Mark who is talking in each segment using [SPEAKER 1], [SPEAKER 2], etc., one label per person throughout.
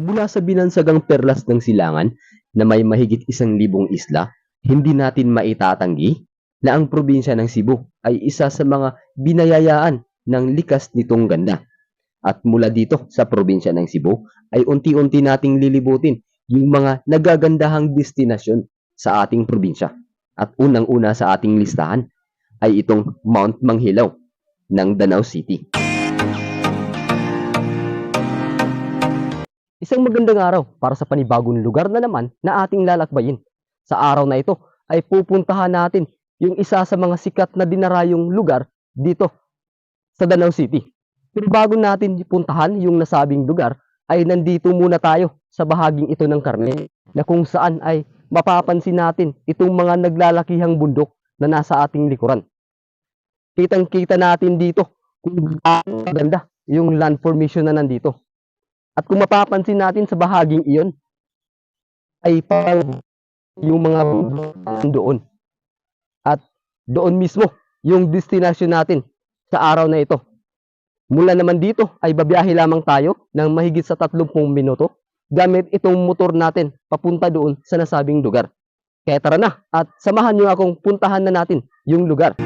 [SPEAKER 1] Mula sa binansagang perlas ng silangan na may mahigit isang libong isla, hindi natin maitatanggi na ang probinsya ng Cebu ay isa sa mga binayayaan ng likas nitong ganda. At mula dito sa probinsya ng Cebu ay unti-unti nating lilibutin yung mga nagagandahang destinasyon sa ating probinsya. At unang-una sa ating listahan ay itong Mount Manghilaw ng Danau City. Isang magandang araw para sa panibagong lugar na naman na ating lalakbayin. Sa araw na ito ay pupuntahan natin yung isa sa mga sikat na dinarayong lugar dito sa Danau City. Pero bago natin puntahan yung nasabing lugar, ay nandito muna tayo sa bahaging ito ng karne na kung saan ay mapapansin natin itong mga naglalakihang bundok na nasa ating likuran. Kitang-kita natin dito kung gaano ganda yung land formation na nandito. At kung mapapansin natin sa bahaging iyon, ay parang yung mga doon. At doon mismo yung destination natin sa araw na ito. Mula naman dito ay babiyahe lamang tayo ng mahigit sa 30 minuto gamit itong motor natin papunta doon sa nasabing lugar. Kaya tara na at samahan niyo akong puntahan na natin yung lugar.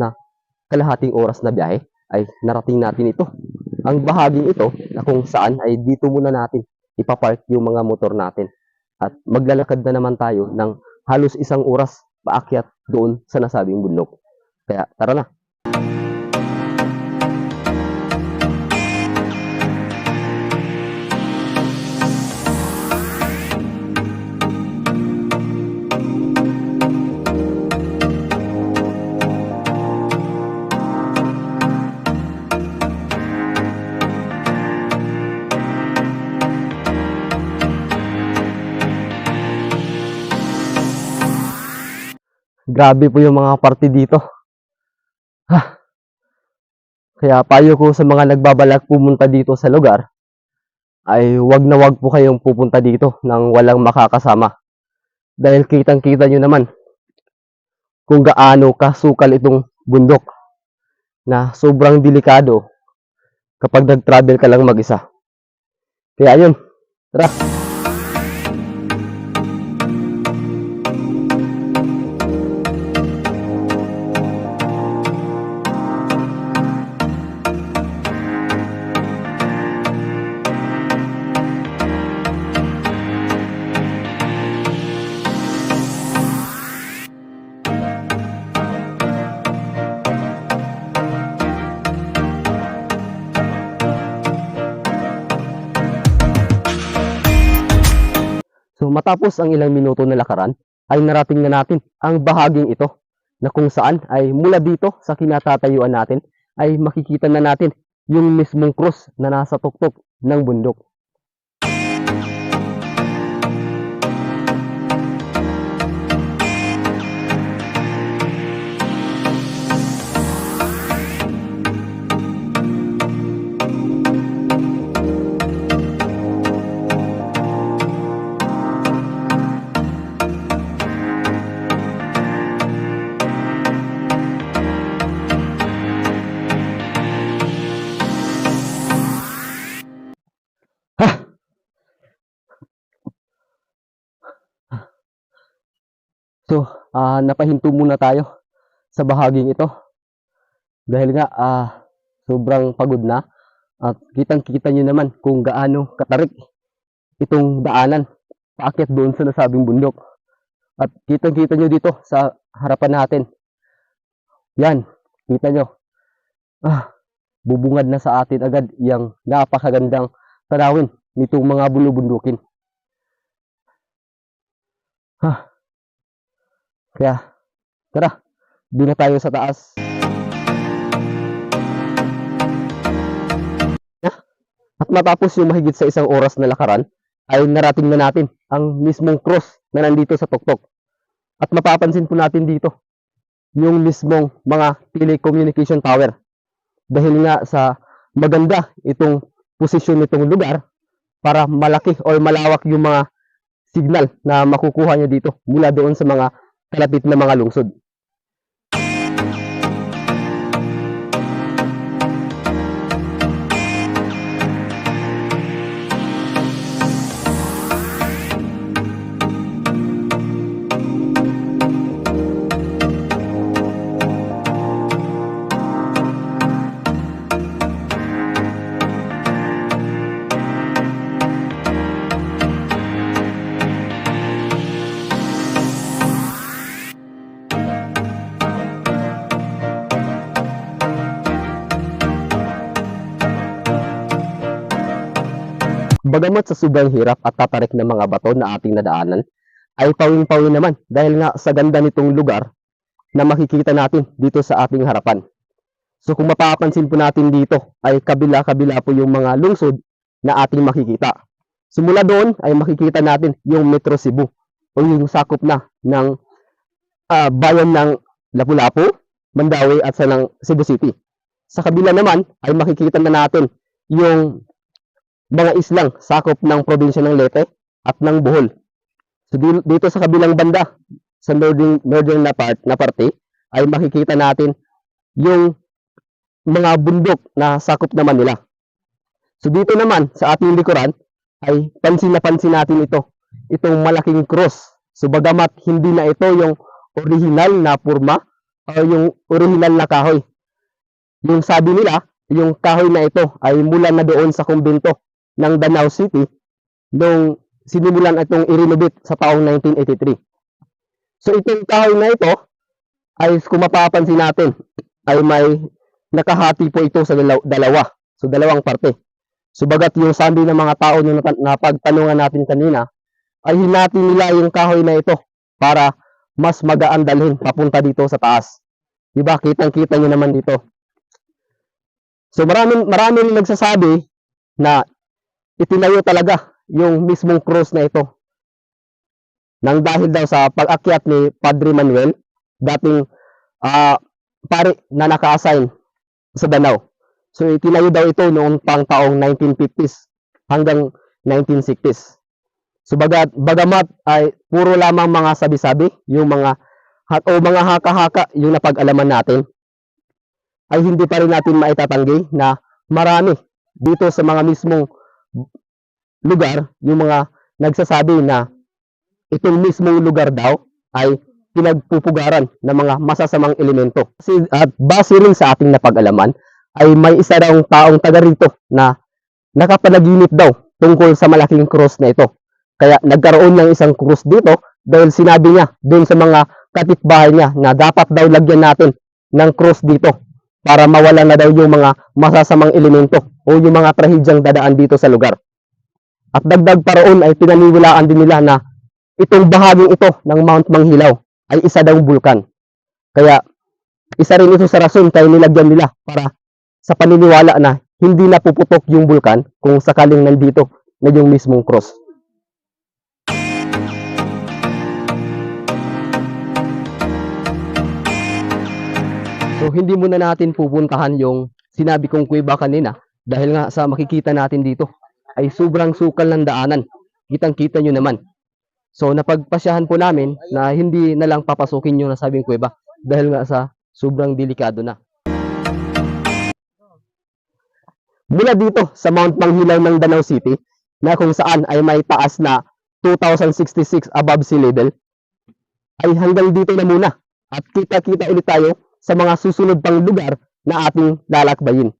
[SPEAKER 1] Na kalahating oras na biyahe ay narating natin ito. Ang bahaging ito na kung saan ay dito muna natin ipapark yung mga motor natin. At maglalakad na naman tayo ng halos isang oras paakyat doon sa nasabing bundok. Kaya tara na. Grabe po yung mga party dito. Ha. Kaya payo ko sa mga nagbabalak pumunta dito sa lugar ay wag na wag po kayong pupunta dito nang walang makakasama. Dahil kitang-kita nyo naman kung gaano kasukal itong bundok na sobrang delikado kapag nag-travel ka lang mag-isa. Kaya yun, tara. So matapos ang ilang minuto na lakaran, ay narating na natin ang bahaging ito na kung saan ay mula dito sa kinatatayuan natin ay makikita na natin yung mismong krus na nasa tuktok ng bundok. So, ah napahinto muna tayo sa bahaging ito. Dahil nga, ah sobrang pagod na. At kitang-kita nyo naman kung gaano katarik itong daanan paakyat doon sa nasabing bundok. At kitang-kita nyo dito sa harapan natin. Yan, kita nyo. Ah, bubungad na sa atin agad yung napakagandang tanawin nitong mga bulubundukin. Ha. Kaya, tara, doon tayo sa taas. At matapos yung mahigit sa isang oras na lakaran, ay narating na natin ang mismong cross na nandito sa tuktok. At mapapansin po natin dito yung mismong mga telecommunication tower. Dahil nga sa maganda itong posisyon nitong lugar para malaki o malawak yung mga signal na makukuha niya dito mula doon sa mga kalapit na mga lungsod. Bagamat sa sobrang hirap at tatarik ng mga bato na ating nadaanan, ay pawing-pawing naman dahil nga sa ganda nitong lugar na makikita natin dito sa ating harapan. So kung mapapansin po natin dito ay kabila-kabila po yung mga lungsod na ating makikita. Simula doon ay makikita natin yung Metro Cebu o yung sakop na ng ah, bayan ng Lapu-Lapu, Mandawi at sa ng Cebu City. Sa kabila naman ay makikita na natin yung mga islang sakop ng probinsya ng Leyte at ng Bohol. So di- dito sa kabilang banda, sa northern, northern na part na parte, ay makikita natin yung mga bundok na sakop naman nila. So dito naman sa ating likuran ay pansin na pansin natin ito, itong malaking cross. So bagamat hindi na ito yung original na purma o yung original na kahoy. Yung sabi nila, yung kahoy na ito ay mula na doon sa kumbento ng Danau City nung sinimulan itong i-renovate sa taong 1983. So itong kahoy na ito ay kung mapapansin natin ay may nakahati po ito sa dalaw- dalawa. So dalawang parte. So bagat yung sabi ng mga tao na napagtanungan natin kanina ay hinati nila yung kahoy na ito para mas magaan dalhin papunta dito sa taas. Diba? Kitang-kita nyo naman dito. So maraming maraming nagsasabi na itinayo talaga yung mismong cross na ito. Nang dahil daw sa pag-akyat ni Padre Manuel, dating ah, pare na naka-assign sa Danau. So itinayo daw ito noong pang taong 1950s hanggang 1960s. So bagat, bagamat ay puro lamang mga sabi-sabi, yung mga o mga haka-haka yung napag-alaman natin, ay hindi pa rin natin maitatanggi na marami dito sa mga mismong lugar, yung mga nagsasabi na itong mismong lugar daw ay pinagpupugaran ng mga masasamang elemento. Kasi, at base rin sa ating napag-alaman, ay may isa daw taong taga rito na nakapanaginip daw tungkol sa malaking cross na ito. Kaya nagkaroon ng isang cross dito dahil sinabi niya doon sa mga kapitbahay niya na dapat daw lagyan natin ng cross dito para mawala na daw yung mga masasamang elemento o yung mga trahedyang dadaan dito sa lugar. At dagdag pa roon ay pinaniniwalaan din nila na itong bahaging ito ng Mount Manghilaw ay isa daw bulkan. Kaya isa rin ito sa rason kaya nilagyan nila para sa paniniwala na hindi na puputok yung bulkan kung sakaling nandito na yung mismong cross. So hindi muna natin pupuntahan yung sinabi kong kuweba kanina dahil nga sa makikita natin dito ay sobrang sukal ng daanan. Kitang-kita nyo naman. So napagpasyahan po namin na hindi na lang papasukin yung nasabing kuweba dahil nga sa sobrang delikado na. Mula dito sa Mount Manghilaw ng Danau City na kung saan ay may taas na 2,066 above sea level ay hanggang dito na muna at kita-kita ulit tayo sa mga susunod pang lugar na ating lalakbayin.